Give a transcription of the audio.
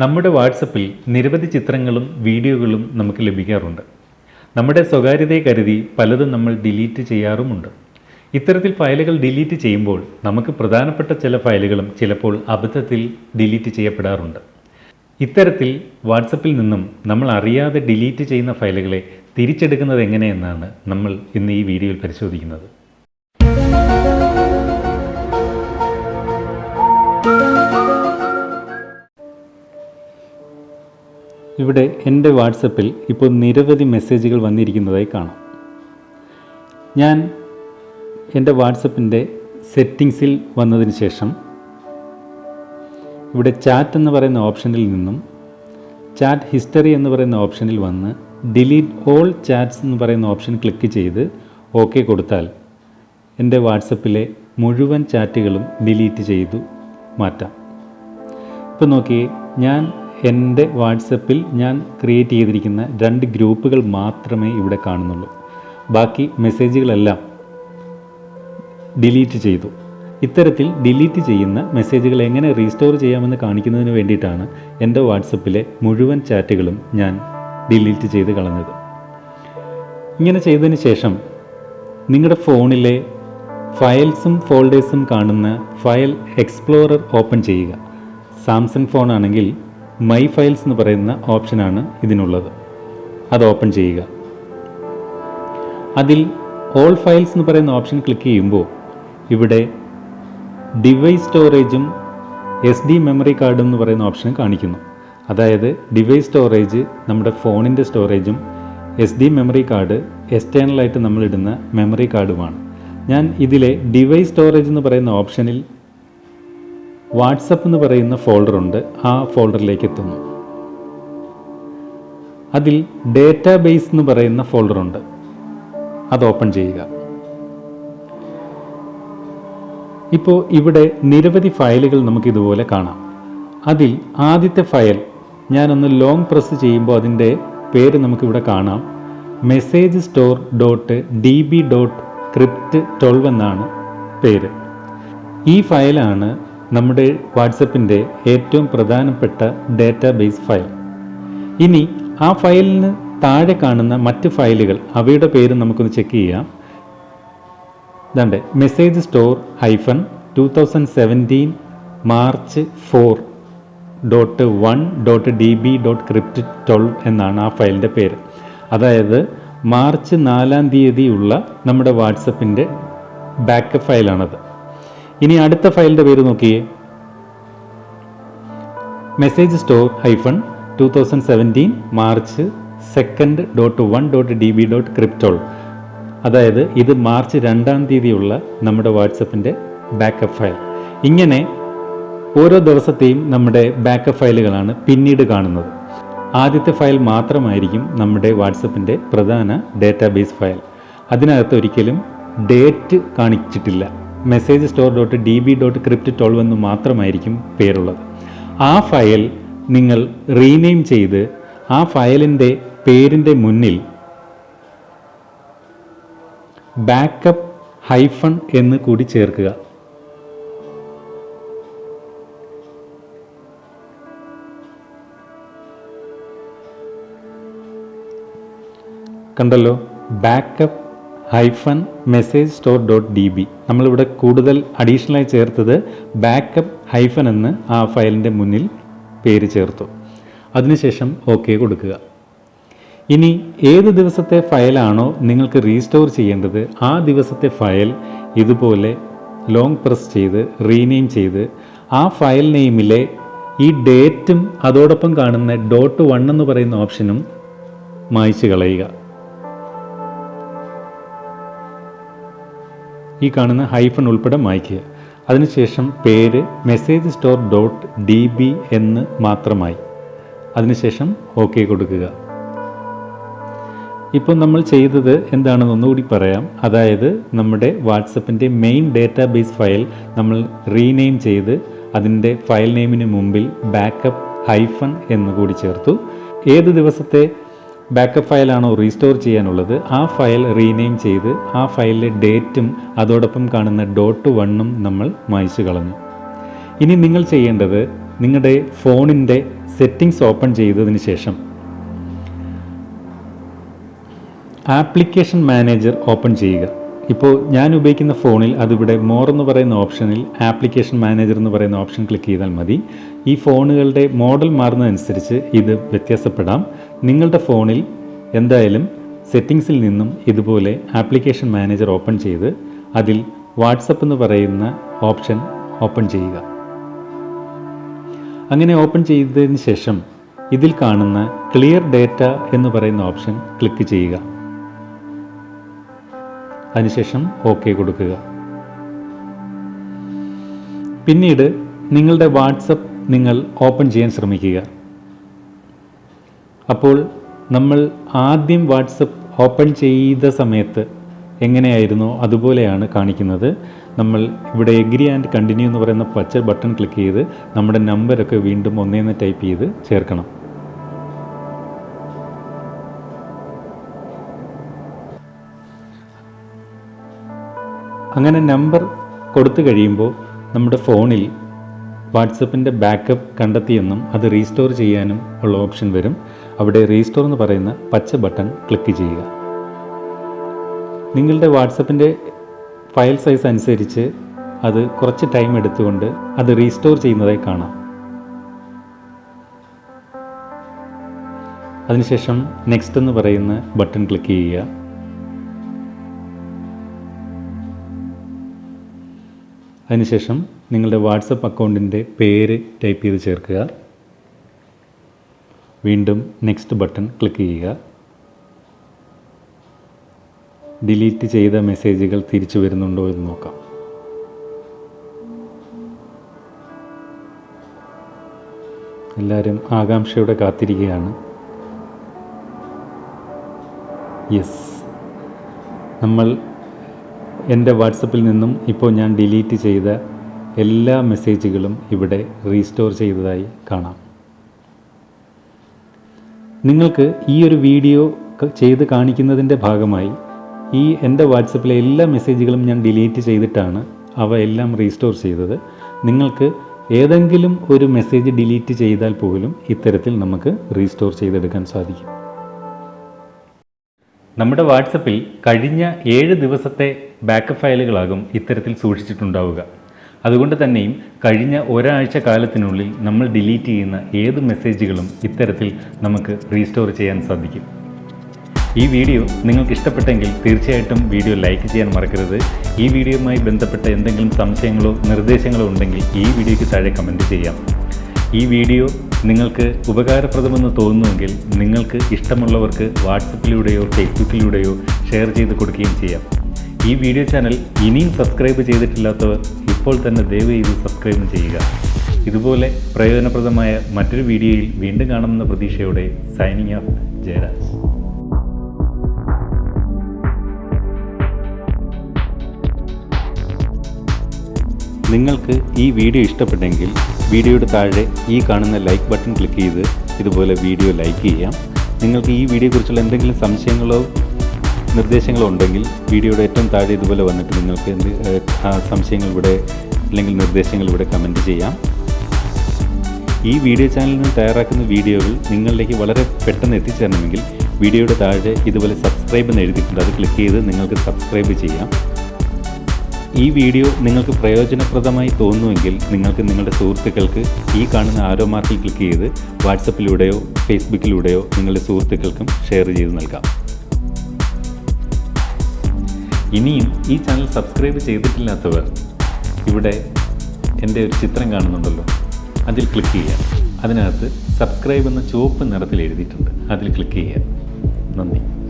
നമ്മുടെ വാട്സപ്പിൽ നിരവധി ചിത്രങ്ങളും വീഡിയോകളും നമുക്ക് ലഭിക്കാറുണ്ട്. നമ്മുടെ സ്വകാര്യതയെ കരുതി പലതും നമ്മൾ ഡിലീറ്റ് ചെയ്യാറുമുണ്ട്. ഇത്തരത്തിൽ ഫയലുകൾ ഡിലീറ്റ് ചെയ്യുമ്പോൾ നമുക്ക് പ്രധാനപ്പെട്ട ചില ഫയലുകളും ചിലപ്പോൾ അബദ്ധത്തിൽ ഡിലീറ്റ് ചെയ്യപ്പെടാറുണ്ട്. ഇത്തരത്തിൽ വാട്സപ്പിൽ നിന്നും നമ്മൾ അറിയാതെ ഡിലീറ്റ് ചെയ്യുന്ന ഫയലുകളെ തിരിച്ചെടുക്കുന്നത് എങ്ങനെയെന്നാണ് നമ്മൾ ഇന്ന് ഈ വീഡിയോയിൽ പരിശോധിക്കുന്നത്. ഇവിടെ എന്റെ വാട്സപ്പിൽ ഇപ്പോൾ നിരവധി മെസ്സേജുകൾ വന്നിരിക്കുന്നതായി കാണാം. ഞാൻ എന്റെ വാട്സപ്പിന്റെ സെറ്റിങ്സിൽ വന്നതിന് ശേഷം ഇവിടെ ചാറ്റ് എന്ന് പറയുന്ന ഓപ്ഷനിൽ നിന്നും ചാറ്റ് ഹിസ്റ്ററി എന്ന് പറയുന്ന ഓപ്ഷനിൽ വന്ന് ഡിലീറ്റ് ഓൾ ചാറ്റ്സ് എന്ന് പറയുന്ന ഓപ്ഷൻ ക്ലിക്ക് ചെയ്ത് ഓക്കെ കൊടുത്താൽ എന്റെ വാട്സപ്പിലെ മുഴുവൻ ചാറ്റുകളും ഡിലീറ്റ് ചെയ്തു മാറ്റാം. ഇപ്പോൾ നോക്കിയേ ഞാൻ എന്റെ വാട്സപ്പിൽ ഞാൻ ക്രിയേറ്റ് ചെയ്തിരിക്കുന്ന രണ്ട് ഗ്രൂപ്പുകൾ മാത്രമേ ഇവിടെ കാണുന്നുള്ളൂ. ബാക്കി മെസ്സേജുകളെല്ലാം ഡിലീറ്റ് ചെയ്തു. ഇത്തരത്തിൽ ഡിലീറ്റ് ചെയ്യുന്ന മെസ്സേജുകൾ എങ്ങനെ റീസ്റ്റോർ ചെയ്യാമെന്ന് കാണിക്കുന്നതിന് വേണ്ടിയിട്ടാണ് എന്റെ വാട്സപ്പിലെ മുഴുവൻ ചാറ്റുകളും ഞാൻ ഡിലീറ്റ് ചെയ്ത് കളഞ്ഞത്. ഇങ്ങനെ ചെയ്തതിന് ശേഷം നിങ്ങളുടെ ഫോണിലെ ഫയൽസും ഫോൾഡേഴ്സും കാണുന്ന ഫയൽ എക്സ്പ്ലോറർ ഓപ്പൺ ചെയ്യുക. സാംസങ് ഫോൺ ആണെങ്കിൽ മൈ ഫയൽസ് എന്ന് പറയുന്ന ഓപ്ഷനാണ് ഇതിനുള്ളത്. അത് ഓപ്പൺ ചെയ്യുക. അതിൽ ഓൾ ഫയൽസ് എന്ന് പറയുന്ന ഓപ്ഷൻ ക്ലിക്ക് ചെയ്യുമ്പോൾ ഇവിടെ ഡിവൈസ് സ്റ്റോറേജും എസ് ഡി മെമ്മറി കാർഡും എന്ന് പറയുന്ന ഓപ്ഷൻ കാണിക്കുന്നു. അതായത് ഡിവൈസ് സ്റ്റോറേജ് നമ്മുടെ ഫോണിന്റെ സ്റ്റോറേജും എസ് ഡി മെമ്മറി കാർഡ് എക്സ്റ്റേണലായിട്ട് നമ്മളിടുന്ന മെമ്മറി കാർഡുമാണ് ഞാൻ ഇതിലെ ഡിവൈസ് സ്റ്റോറേജ് എന്ന് പറയുന്ന ഓപ്ഷനിൽ വാട്സപ്പ് എന്ന് പറയുന്ന ഫോൾഡറുണ്ട് ആ ഫോൾഡറിലേക്ക് എത്തുന്നു. അതിൽ ഡേറ്റാബേസ് എന്ന് പറയുന്ന ഫോൾഡറുണ്ട് അത് ഓപ്പൺ ചെയ്യുക. ഇപ്പോൾ ഇവിടെ നിരവധി ഫയലുകൾ നമുക്ക് ഇതുപോലെ കാണാം. അതിൽ ആദ്യത്തെ ഫയൽ ഞാനൊന്ന് ലോങ് പ്രസ് ചെയ്യുമ്പോൾ അതിന്റെ പേര് നമുക്കിവിടെ കാണാം. Message store dot D B dot crypt twelve എന്നാണ് പേര്. ഈ ഫയലാണ് നമ്മുടെ വാട്സപ്പിന്റെ ഏറ്റവും പ്രധാനപ്പെട്ട ഡേറ്റാബേസ് ഫയൽ. ഇനി ആ ഫയലിന് താഴെ കാണുന്ന മറ്റ് ഫയലുകൾ അവയുടെ പേര് നമുക്കൊന്ന് ചെക്ക് ചെയ്യാം. ഇതാണ്ട് message store hyphen two thousand seventeen March four dot one dot D B dot crypt twelve എന്നാണ് ആ ഫയലിന്റെ പേര്. അതായത് മാർച്ച് നാലാം തീയതിയുള്ള നമ്മുടെ വാട്സപ്പിന്റെ ബാക്കപ്പ് ഫയലാണത്. ഇനി അടുത്ത ഫയലിന്റെ പേര് നോക്കിയേ. Message store hyphen two thousand seventeen March second dot one dot D B dot ക്രിപ്റ്റോൾ അതായത് ഇത് മാർച്ച് രണ്ടാം തീയതിയുള്ള നമ്മുടെ വാട്സപ്പിന്റെ ബാക്കപ്പ് ഫയൽ ഇങ്ങനെ ഓരോ ദിവസത്തെയും നമ്മുടെ ബാക്കപ്പ് ഫയലുകളാണ് പിന്നീട് കാണുന്നത്. ആദ്യത്തെ ഫയൽ മാത്രമായിരിക്കും നമ്മുടെ വാട്സപ്പിന്റെ പ്രധാന ഡേറ്റാബേസ് ഫയൽ അതിനകത്ത് ഒരിക്കലും ഡേറ്റ് കാണിച്ചിട്ടില്ല. Message store dot D B dot crypt twelve എന്ന് മാത്രമായിരിക്കും പേരുള്ളത്. ആ ഫയൽ നിങ്ങൾ റീനെയിം ചെയ്ത് ആ ഫയലിന്റെ പേരിന്റെ മുന്നിൽ ബാക്കപ്പ് ഹൈഫൺ എന്ന് കൂടി ചേർക്കുക. കണ്ടല്ലോ? Backup hyphen message store dot D B നമ്മളിവിടെ കൂടുതൽ അഡീഷണലായി ചേർത്തത് ബാക്കപ്പ് ഹൈഫൺ എന്ന് ആ ഫയലിന്റെ മുന്നിൽ പേര് ചേർത്തു. അതിനുശേഷം ഓക്കെ കൊടുക്കുക. ഇനി ഏത് ദിവസത്തെ ഫയലാണോ നിങ്ങൾക്ക് റീസ്റ്റോർ ചെയ്യേണ്ടത് ആ ദിവസത്തെ ഫയൽ ഇതുപോലെ ലോങ് പ്രസ് ചെയ്ത് റീനെയിം ചെയ്ത് ആ ഫയൽ നെയിമിലെ ഈ ഡേറ്റും അതോടൊപ്പം കാണുന്ന ഡോട്ട് വൺ എന്ന് പറയുന്ന ഓപ്ഷനും മായ്ച്ചു കളയുക. ഈ കാണുന്ന ഹൈഫൺ ഉൾപ്പെടെ മായ്ക്കുക. അതിനുശേഷം പേര് message store dot D B എന്ന് മാത്രമായി. അതിനുശേഷം ഓക്കെ കൊടുക്കുക. ഇപ്പോൾ നമ്മൾ ചെയ്തത് എന്താണെന്ന് ഒന്നുകൂടി പറയാം. അതായത് നമ്മുടെ വാട്സപ്പിന്റെ മെയിൻ ഡേറ്റാബേസ് ഫയൽ നമ്മൾ റീനെയിം ചെയ്ത് അതിന്റെ ഫയൽ നെയിമിന് മുമ്പിൽ ബാക്കപ്പ് ഹൈഫൺ എന്ന് കൂടി ചേർത്തു. ഏത് ദിവസത്തെ ബാക്കപ്പ് ഫയലാണോ റീസ്റ്റോർ ചെയ്യാനുള്ളത്? ആ ഫയൽ റീനെയിം ചെയ്ത് ആ ഫയലിലെ ഡേറ്റും അതോടൊപ്പം കാണുന്ന ഡോട്ട് വണ്ണും നമ്മൾ മായ്ച്ചു കളഞ്ഞു. ഇനി നിങ്ങൾ ചെയ്യേണ്ടത് നിങ്ങളുടെ ഫോണിന്റെ സെറ്റിങ്സ് ഓപ്പൺ ചെയ്തതിന് ശേഷം ആപ്ലിക്കേഷൻ മാനേജർ ഓപ്പൺ ചെയ്യുക. ഇപ്പോൾ ഞാൻ ഉപയോഗിക്കുന്ന ഫോണിൽ അതിവിടെ മോർ എന്ന് പറയുന്ന ഓപ്ഷനിൽ ആപ്ലിക്കേഷൻ മാനേജർ എന്ന് പറയുന്ന ഓപ്ഷൻ ക്ലിക്ക് ചെയ്താൽ മതി. ഈ ഫോണുകളുടെ മോഡൽ മാറുന്നതനുസരിച്ച് ഇത് വ്യത്യാസപ്പെടാം. നിങ്ങളുടെ ഫോണിൽ എന്തായാലും സെറ്റിങ്സിൽ നിന്നും ഇതുപോലെ ആപ്ലിക്കേഷൻ മാനേജർ ഓപ്പൺ ചെയ്ത് അതിൽ വാട്സപ്പ് എന്ന് പറയുന്ന ഓപ്ഷൻ ഓപ്പൺ ചെയ്യുക. അങ്ങനെ ഓപ്പൺ ചെയ്തതിന് ശേഷം ഇതിൽ കാണുന്ന ക്ലിയർ ഡേറ്റ എന്ന് പറയുന്ന ഓപ്ഷൻ ക്ലിക്ക് ചെയ്യുക. അതിനുശേഷം ഓക്കെ കൊടുക്കുക. പിന്നീട് നിങ്ങളുടെ വാട്സപ്പ് നിങ്ങൾ ഓപ്പൺ ചെയ്യാൻ ശ്രമിക്കുക. അപ്പോൾ നമ്മൾ ആദ്യം വാട്സപ്പ് ഓപ്പൺ ചെയ്ത സമയത്ത് എങ്ങനെയായിരുന്നോ അതുപോലെയാണ് കാണിക്കുന്നത്. നമ്മൾ ഇവിടെ എഗ്രി ആൻഡ് കണ്ടിന്യൂ എന്ന് പറയുന്ന പച്ച ബട്ടൺ ക്ലിക്ക് ചെയ്ത് നമ്മുടെ നമ്പരൊക്കെ വീണ്ടും ഒന്നേന്ന് ടൈപ്പ് ചെയ്ത് ചേർക്കണം. അങ്ങനെ നമ്പർ കൊടുത്തു കഴിയുമ്പോൾ നമ്മുടെ ഫോണിൽ വാട്സപ്പിന്റെ ബാക്കപ്പ് കണ്ടെത്തിയെന്നും അത് റീസ്റ്റോർ ചെയ്യാനും ഉള്ള ഓപ്ഷൻ വരും. അവിടെ റീസ്റ്റോർ എന്ന് പറയുന്ന പച്ച ബട്ടൺ ക്ലിക്ക് ചെയ്യുക. നിങ്ങളുടെ വാട്സപ്പിന്റെ ഫയൽ സൈസ് അനുസരിച്ച് അത് കുറച്ച് ടൈം എടുത്തുകൊണ്ട് അത് റീസ്റ്റോർ ചെയ്യുന്നതായി കാണാം. അതിനുശേഷം നെക്സ്റ്റ് എന്ന് പറയുന്ന ബട്ടൺ ക്ലിക്ക് ചെയ്യുക. അതിനുശേഷം നിങ്ങളുടെ വാട്സപ്പ് അക്കൗണ്ടിന്റെ പേര് ടൈപ്പ് ചെയ്ത് ചേർക്കുക. വീണ്ടും നെക്സ്റ്റ് ബട്ടൺ ക്ലിക്ക് ചെയ്യുക. ഡിലീറ്റ് ചെയ്ത മെസ്സേജുകൾ തിരിച്ചു വരുന്നുണ്ടോ എന്ന് നോക്കാം. എല്ലാവരും ആകാംക്ഷയോടെ കാത്തിരിക്കുകയാണ്. യെസ് നമ്മൾ എന്റെ വാട്സപ്പിൽ നിന്നും ഇപ്പോൾ ഞാൻ ഡിലീറ്റ് ചെയ്ത എല്ലാ മെസ്സേജുകളും ഇവിടെ റീസ്റ്റോർ ചെയ്തതായി കാണാം. നിങ്ങൾക്ക് ഈ ഒരു വീഡിയോ ചെയ്ത് കാണിക്കുന്നതിന്റെ ഭാഗമായി ഈ എന്റെ വാട്സപ്പിലെ എല്ലാ മെസ്സേജുകളും ഞാൻ ഡിലീറ്റ് ചെയ്തിട്ടാണ് അവ എല്ലാം റീസ്റ്റോർ ചെയ്തത്. നിങ്ങൾക്ക് ഏതെങ്കിലും ഒരു മെസ്സേജ് ഡിലീറ്റ് ചെയ്താൽ പോലും ഇത്തരത്തിൽ നമുക്ക് റീസ്റ്റോർ ചെയ്തെടുക്കാൻ സാധിക്കും. നമ്മുടെ വാട്സപ്പിൽ കഴിഞ്ഞ ഏഴ് ദിവസത്തെ ബാക്കപ്പ് ഫയലുകളാകും ഇത്തരത്തിൽ സൂക്ഷിച്ചിട്ടുണ്ടാവുക. അതുകൊണ്ട് തന്നെയും കഴിഞ്ഞ ഒരാഴ്ച കാലത്തിനുള്ളിൽ നമ്മൾ ഡിലീറ്റ് ചെയ്യുന്ന ഏത് മെസ്സേജുകളും ഇത്തരത്തിൽ നമുക്ക് റീസ്റ്റോർ ചെയ്യാൻ സാധിക്കും. ഈ വീഡിയോ നിങ്ങൾക്ക് ഇഷ്ടപ്പെട്ടെങ്കിൽ തീർച്ചയായിട്ടും വീഡിയോ ലൈക്ക് ചെയ്യാൻ മറക്കരുത്. ഈ വീഡിയോയുമായി ബന്ധപ്പെട്ട എന്തെങ്കിലും സംശയങ്ങളോ നിർദ്ദേശങ്ങളോ ഉണ്ടെങ്കിൽ ഈ വീഡിയോയ്ക്ക് താഴെ കമന്റ് ചെയ്യാം. ഈ വീഡിയോ നിങ്ങൾക്ക് ഉപകാരപ്രദമെന്ന് തോന്നുന്നുവെങ്കിൽ നിങ്ങൾക്ക് ഇഷ്ടമുള്ളവർക്ക് വാട്സപ്പിലൂടെയോ ഫേസ്ബുക്കിലൂടെയോ ഷെയർ ചെയ്ത് കൊടുക്കുകയും ചെയ്യാം. ഈ വീഡിയോ ചാനൽ ഇനിയും സബ്സ്ക്രൈബ് ചെയ്തിട്ടില്ലാത്തവർ ഇപ്പോൾ തന്നെ ദയവ് ചെയ്ത് സബ്സ്ക്രൈബ് ചെയ്യുക. ഇതുപോലെ പ്രയോജനപ്രദമായ മറ്റൊരു വീഡിയോയിൽ വീണ്ടും കാണുമെന്ന പ്രതീക്ഷയോടെ സൈനിങ് ഓഫ് ജയരാജ്. നിങ്ങൾക്ക് ഈ വീഡിയോ ഇഷ്ടപ്പെട്ടെങ്കിൽ വീഡിയോയുടെ താഴെ ഈ കാണുന്ന ലൈക്ക് ബട്ടൺ ക്ലിക്ക് ചെയ്ത് ഇതുപോലെ വീഡിയോ ലൈക്ക് ചെയ്യാം. നിങ്ങൾക്ക് ഈ എന്തെങ്കിലും സംശയങ്ങളോ നിർദ്ദേശങ്ങളോ ഉണ്ടെങ്കിൽ വീഡിയോയുടെ ഏറ്റവും താഴെ ഇതുപോലെ വന്നിട്ട് നിങ്ങൾക്ക് എന്ത് സംശയങ്ങൾ ഇവിടെ അല്ലെങ്കിൽ നിർദ്ദേശങ്ങൾ ഇവിടെ കമന്റ് ചെയ്യാം. ഈ വീഡിയോ ചാനലിൽ നിന്ന് തയ്യാറാക്കുന്ന വീഡിയോകൾ നിങ്ങളിലേക്ക് വളരെ പെട്ടെന്ന് എത്തിച്ചേരണമെങ്കിൽ വീഡിയോയുടെ താഴെ ഇതുപോലെ സബ്സ്ക്രൈബ് എന്ന് എഴുതിയിട്ടുണ്ട്. അത് ക്ലിക്ക് ചെയ്ത് നിങ്ങൾക്ക് സബ്സ്ക്രൈബ് ചെയ്യാം. ഈ വീഡിയോ നിങ്ങൾക്ക് പ്രയോജനപ്രദമായി തോന്നുമെങ്കിൽ നിങ്ങൾക്ക് നിങ്ങളുടെ സുഹൃത്തുക്കൾക്ക് ഈ കാണുന്ന ആരോ മാർക്കിൽ ക്ലിക്ക് ചെയ്ത് വാട്സപ്പിലൂടെയോ ഫേസ്ബുക്കിലൂടെയോ നിങ്ങളുടെ സുഹൃത്തുക്കൾക്കും ഷെയർ ചെയ്ത് നൽകാം. ഇനിയും ഈ ചാനൽ സബ്സ്ക്രൈബ് ചെയ്തിട്ടില്ലാത്തവർ ഇവിടെ എന്റെ ഒരു ചിത്രം കാണുന്നുണ്ടല്ലോ. അതിൽ ക്ലിക്ക് ചെയ്യുക. അതിനകത്ത് സബ്സ്ക്രൈബ് എന്ന ചുവപ്പ് നിറത്തിൽ എഴുതിയിട്ടുണ്ട്. അതിൽ ക്ലിക്ക് ചെയ്യുക. നന്ദി.